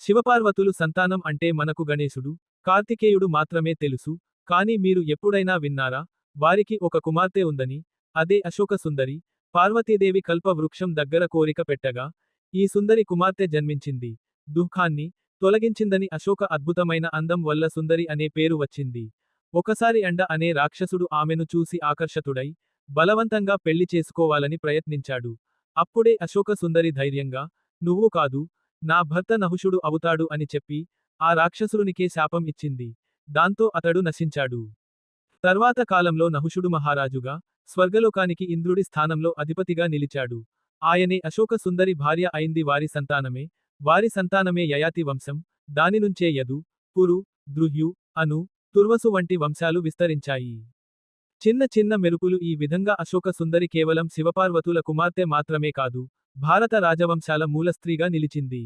శివపార్వతులు సంతానం అంటే మనకు గణేశుడు కార్తికేయుడు మాత్రమే తెలుసు కాని మీరు ఎప్పుడైనా విన్నారా? వారికి ఒక కుమార్తె ఉందని అదే అశోక సుందరి పార్వతీదేవి కల్ప వృక్షం దగ్గర కోరిక పెట్టగా ఈ సుందరి కుమార్తె జన్మించింది. దుఃఖాన్ని తొలగించిందని అశోక అద్భుతమైన అందం వల్ల సుందరి అనే పేరు వచ్చింది. ఒకసారి అండ అనే రాక్షసుడు ఆమెను చూసి ఆకర్షతుడై బలవంతంగా పెళ్ళి చేసుకోవాలని ప్రయత్నించాడు. అప్పుడే అశోక సుందరి ధైర్యంగా నువ్వు కాదు నా భర్త నహుషుడు అవుతాడు అని చెప్పి ఆ రాక్షసురునికే శాపం ఇచ్చింది. దాంతో అతడు నశించాడు. తర్వాత కాలంలో నహుషుడు మహారాజుగా స్వర్గలోకానికి ఇంద్రుడి స్థానంలో అధిపతిగా నిలిచాడు. ఆయనే అశోక సుందరి భార్య అయింది. వారి సంతానమే వారి సంతానమే యయాతి వంశం. దానినుంచే యదు పురు ద్రుహ్యు అను తుర్వసు వంటి వంశాలు విస్తరించాయి. చిన్న చిన్న మెరుపులు ఈ విధంగా అశోక సుందరి కేవలం శివపార్వతుల కుమార్తె మాత్రమే కాదు భారత రాజవంశాల మూలస్త్రీగా నిలిచింది.